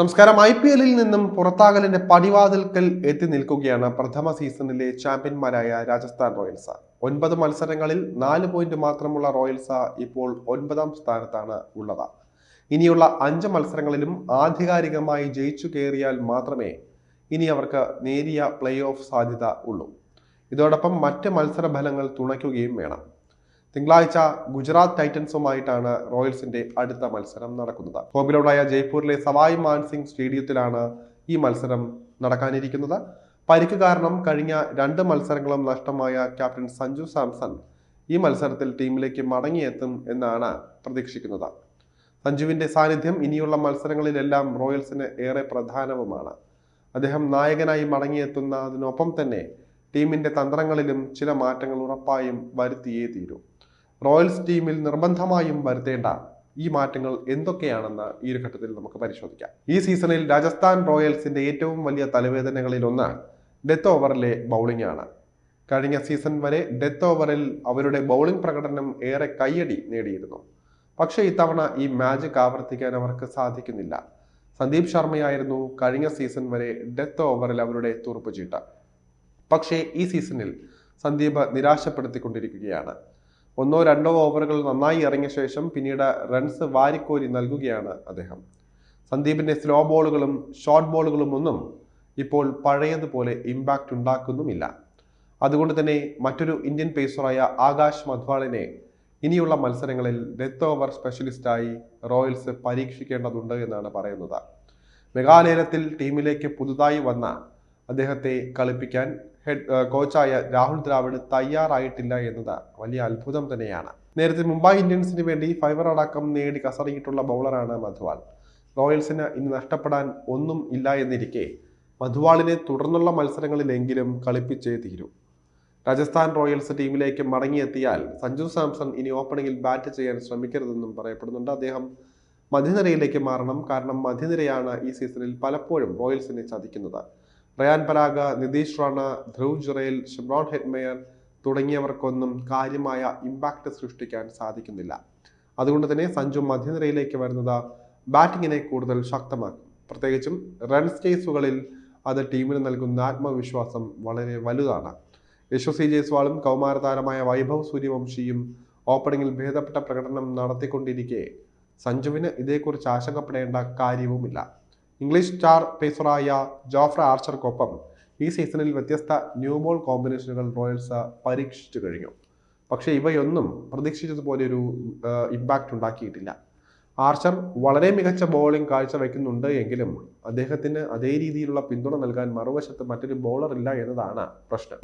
നമസ്കാരം. I P എല്ലിൽ നിന്നും പുറത്താകലിന്റെ പടിവാതിൽക്കൽ എത്തി നിൽക്കുകയാണ് പ്രഥമ സീസണിലെ ചാമ്പ്യന്മാരായ രാജസ്ഥാൻ റോയൽസ്. ഒൻപത് മത്സരങ്ങളിൽ നാല് പോയിന്റ് മാത്രമുള്ള റോയൽസ് ഇപ്പോൾ ഒൻപതാം സ്ഥാനത്താണ് ഉള്ളത്. ഇനിയുള്ള അഞ്ച് മത്സരങ്ങളിലും ആധികാരികമായി ജയിച്ചു കയറിയാൽ മാത്രമേ ഇനി അവർക്ക് നേരിയ പ്ലേ ഓഫ് സാധ്യത ഉള്ളൂ. ഇതോടൊപ്പം മറ്റ് മത്സര ഫലങ്ങൾ തുണയ്ക്കുകയും വേണം. തിങ്കളാഴ്ച ഗുജറാത്ത് ടൈറ്റൻസുമായിട്ടാണ് റോയൽസിന്റെ അടുത്ത മത്സരം നടക്കുന്നത്. ഹോമിലോടായ ജയ്പൂരിലെ സവായ് മാൻസിംഗ് സ്റ്റേഡിയത്തിലാണ് ഈ മത്സരം നടക്കാനിരിക്കുന്നത്. പരിക്ക് കാരണം കഴിഞ്ഞ രണ്ട് മത്സരങ്ങളും നഷ്ടമായ ക്യാപ്റ്റൻ സഞ്ജു സാംസൺ ഈ മത്സരത്തിൽ ടീമിലേക്ക് മടങ്ങിയെത്തും എന്നാണ് പ്രതീക്ഷിക്കുന്നത്. സഞ്ജുവിന്റെ സാന്നിധ്യം ഇനിയുള്ള മത്സരങ്ങളിലെല്ലാം റോയൽസിന് ഏറെ പ്രധാനവുമാണ്. അദ്ദേഹം നായകനായി മടങ്ങിയെത്തുന്നതിനൊപ്പം തന്നെ ടീമിന്റെ തന്ത്രങ്ങളിലും ചില മാറ്റങ്ങൾ ഉറപ്പായും വരുത്തിയേ തീരൂ. റോയൽസ് ടീമിൽ നിർബന്ധമായും വരുത്തേണ്ട ഈ മാറ്റങ്ങൾ എന്തൊക്കെയാണെന്ന് ഈ ഒരു ഘട്ടത്തിൽ നമുക്ക് പരിശോധിക്കാം. ഈ സീസണിൽ രാജസ്ഥാൻ റോയൽസിന്റെ ഏറ്റവും വലിയ തലവേദനകളിൽ ഒന്ന് ഡെത്ത് ഓവറിലെ ബൗളിംഗ് ആണ്. കഴിഞ്ഞ സീസൺ വരെ ഡെത്ത് ഓവറിൽ അവരുടെ ബൗളിംഗ് പ്രകടനം ഏറെ കയ്യടി നേടിയിരുന്നു. പക്ഷേ ഇത്തവണ ഈ മാജിക് ആവർത്തിക്കാൻ അവർക്ക് സാധിക്കുന്നില്ല. സന്ദീപ് ശർമ്മയായിരുന്നു കഴിഞ്ഞ സീസൺ വരെ ഡെത്ത് ഓവറിൽ അവരുടെ തുറുപ്പ് ചീട്ട. പക്ഷേ ഈ സീസണിൽ സന്ദീപ് നിരാശപ്പെടുത്തിക്കൊണ്ടിരിക്കുകയാണ്. ഒന്നോ രണ്ടോ ഓവറുകൾ നന്നായി ഇറങ്ങിയ ശേഷം പിന്നീട് റൺസ് വാരിക്കോരി നൽകുകയാണ് അദ്ദേഹം. സന്ദീപിന്റെ സ്ലോ ബോളുകളും ഷോർട്ട് ബോളുകളും ഒന്നും ഇപ്പോൾ പഴയതുപോലെ ഇമ്പാക്റ്റ് ഉണ്ടാക്കുന്നുമില്ല. അതുകൊണ്ട് തന്നെ മറ്റൊരു ഇന്ത്യൻ പേസറായ ആകാശ് മധ്വാളിനെ ഇനിയുള്ള മത്സരങ്ങളിൽ ഡെത്ത് ഓവർ സ്പെഷ്യലിസ്റ്റായി റോയൽസ് പരീക്ഷിക്കേണ്ടതുണ്ട് എന്നാണ് പറയുന്നത്. മെഘാലയത്തിൽ ടീമിലേക്ക് പുതുതായി വന്ന അദ്ദേഹത്തെ കളിപ്പിക്കാൻ ഹെഡ് കോച്ചായ രാഹുൽ ദ്രാവിഡ് തയ്യാറായിട്ടില്ല എന്നത് വലിയ അത്ഭുതം തന്നെയാണ്. നേരത്തെ മുംബൈ ഇന്ത്യൻസിന് വേണ്ടി ഫൈവർ അടക്കം നേടി കസറിയിട്ടുള്ള ബൗളറാണ് മധുവാൾ. റോയൽസിന് ഇനി നഷ്ടപ്പെടാൻ ഒന്നും ഇല്ല എന്നിരിക്കെ മധുവാളിനെ തുടർന്നുള്ള മത്സരങ്ങളിലെങ്കിലും കളിപ്പിച്ചേ തീരൂ. രാജസ്ഥാൻ റോയൽസ് ടീമിലേക്ക് മടങ്ങിയെത്തിയാൽ സഞ്ജു സാംസൺ ഇനി ഓപ്പണിംഗിൽ ബാറ്റ് ചെയ്യാൻ ശ്രമിക്കരുതെന്നും പറയപ്പെടുന്നുണ്ട്. അദ്ദേഹം മധ്യനിരയിലേക്ക് മാറണം. കാരണം മധ്യനിരയാണ് ഈ സീസണിൽ പലപ്പോഴും റോയൽസിനെ ചതിക്കുന്നത്. റയാൻ പരാഗ നിതീഷ് റാണ ധ്രുവ് ജുറേൽ ഷിബ്രോൺ ഹെഡ്മേയർ തുടങ്ങിയവർക്കൊന്നും കാര്യമായ ഇമ്പാക്റ്റ് സൃഷ്ടിക്കാൻ സാധിക്കുന്നില്ല. അതുകൊണ്ട് തന്നെ സഞ്ജു മധ്യനിരയിലേക്ക് വരുന്നത് ബാറ്റിങ്ങിനെ കൂടുതൽ ശക്തമാക്കും. പ്രത്യേകിച്ചും റൺസ് കേസുകളിൽ അത് ടീമിന് നൽകുന്ന ആത്മവിശ്വാസം വളരെ വലുതാണ്. യശസ്വി ജയ്സ്വാളും കൗമാര താരമായ വൈഭവ് സൂര്യവംശിയും ഓപ്പണിംഗിൽ ഭേദപ്പെട്ട പ്രകടനം നടത്തിക്കൊണ്ടിരിക്കെ സഞ്ജുവിന് ഇതേക്കുറിച്ച് ആശങ്കപ്പെടേണ്ട കാര്യവുമില്ല. ഇംഗ്ലീഷ് സ്റ്റാർ പേസറായ ജോഫ്ര ആർച്ചർക്കൊപ്പം ഈ സീസണിൽ വ്യത്യസ്ത ന്യൂബോൾ കോമ്പിനേഷനുകൾ റോയൽസ് പരീക്ഷിച്ചു കഴിഞ്ഞു. പക്ഷേ ഇവയൊന്നും പ്രതീക്ഷിച്ചതുപോലെ ഒരു ഇമ്പാക്റ്റ് ഉണ്ടാക്കിയിട്ടില്ല. ആർച്ചർ വളരെ മികച്ച ബോളിംഗ് കാഴ്ചവെക്കുന്നുണ്ട് എങ്കിലും അദ്ദേഹത്തിന് അതേ രീതിയിലുള്ള പിന്തുണ നൽകാൻ മറുവശത്ത് മറ്റൊരു ബോളർ ഇല്ല എന്നതാണ് പ്രശ്നം.